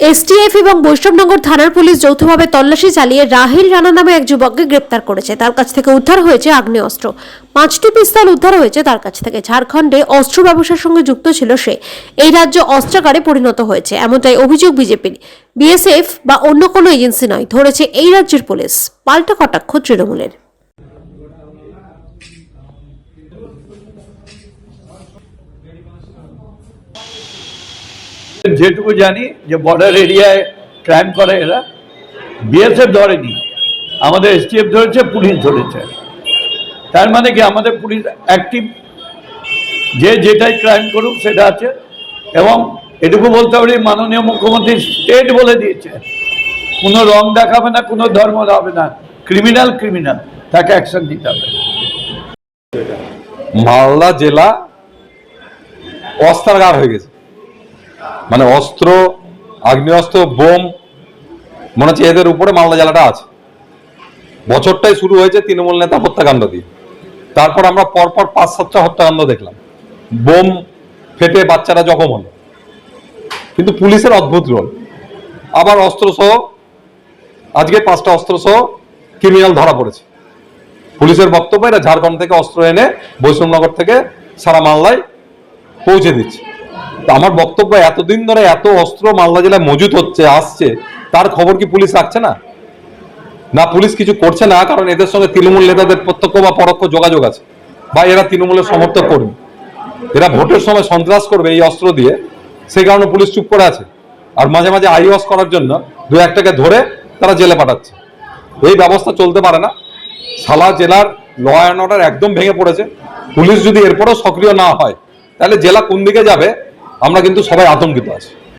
STF এবং বৈষ্ণবনগর থানার police যৌথভাবে তল্লাশি চালিয়ে রাহিল রানা নামে এক যুবককে গ্রেপ্তার করেছে। তার কাছ থেকে উদ্ধার হয়েছে আগ্নেয়াস্ত্র। পাঁচটি পিস্তল উদ্ধার হয়েছে তার কাছ থেকে। ঝাড়খণ্ডে অস্ত্র ব্যবসার সঙ্গে যুক্ত ছিল সে। এই রাজ্য অস্ত্রাগারে পরিণত হয়েছে। এমনটাই অভিযোগ বিজেপির। বিএসএফ বা অন্য কোনো এজেন্সি নয়। ধরেছে এই রাজ্যের পুলিশ। পাল্টা কটাক্ষ তৃণমূলের। যেটুকু জানি যে বর্ডার এরিয়ায় ক্রাইম করে এরা। বিএসএফ ধরেনি। আমাদের এসটিএফ ধরেছে, পুলিশ ধরেছে। তার মানে কি? আমাদের পুলিশ অ্যাক্টিভ যে যেটাই ক্রাইম করুক, সেটা আছে। এবং এটুকু বলতে পারি, মাননীয় মুখ্যমন্ত্রী স্টেট বলে দিয়েছে। কোনো রং দেখাবে না, কোনো ধর্ম হবে না। ক্রিমিনাল ক্রিমিনাল তাকে অ্যাকশন দিতে হবে। মালদা জেলা অস্ত্রাগার হয়ে গেছে। মানে অস্ত্র, আগ্নেয়াস্ত্র, বোম, মনে হচ্ছে এদের উপরে মালদা জেলাটা আছে। বছরটাই শুরু হয়েছে তৃণমূল নেতা হত্যাকাণ্ড দিয়ে। তারপর আমরা পরপর পাঁচ সাতটা হত্যাকাণ্ড দেখলাম। বোম ফেটে বাচ্চারা জখম হলো। কিন্তু পুলিশের অদ্ভুত রোল। আবার অস্ত্র সহ আজকে পাঁচটা অস্ত্র সহ ক্রিমিনাল ধরা পড়েছে। পুলিশের বক্তব্য, এরা ঝাড়খণ্ড থেকে অস্ত্র এনে বৈষ্ণবনগর থেকে সারা মালদায় পৌঁছে দিচ্ছে। তো আমার বক্তব্য এতদিন ধরে এত অস্ত্র মালদা জেলায় মজুত হচ্ছে, আসছে, তার খবর কি পুলিশ রাখছে না? না, পুলিশ কিছু করছে না, কারণ এদের সঙ্গে তৃণমূল নেতাদের প্রত্যক্ষ বা পরোক্ষ যোগাযোগ আছে, বা এরা তৃণমূলের সমর্থক কর্মী। এরা ভোটের সময় সন্ত্রাস করবে এই অস্ত্র দিয়ে সেই কারণে পুলিশ চুপ করে আছে। আর মাঝে মাঝে আইওয়াস করার জন্য দু একটাকে ধরে তারা জেলে পাঠাচ্ছে। এই ব্যবস্থা চলতে পারে না। সালা জেলার ল অ্যান্ড অর্ডার একদম ভেঙে পড়েছে। পুলিশ যদি এরপরও সক্রিয় না হয়, তাহলে জেলা কোন দিকে যাবে? আমরা কিন্তু সবাই আতঙ্কিত আছি।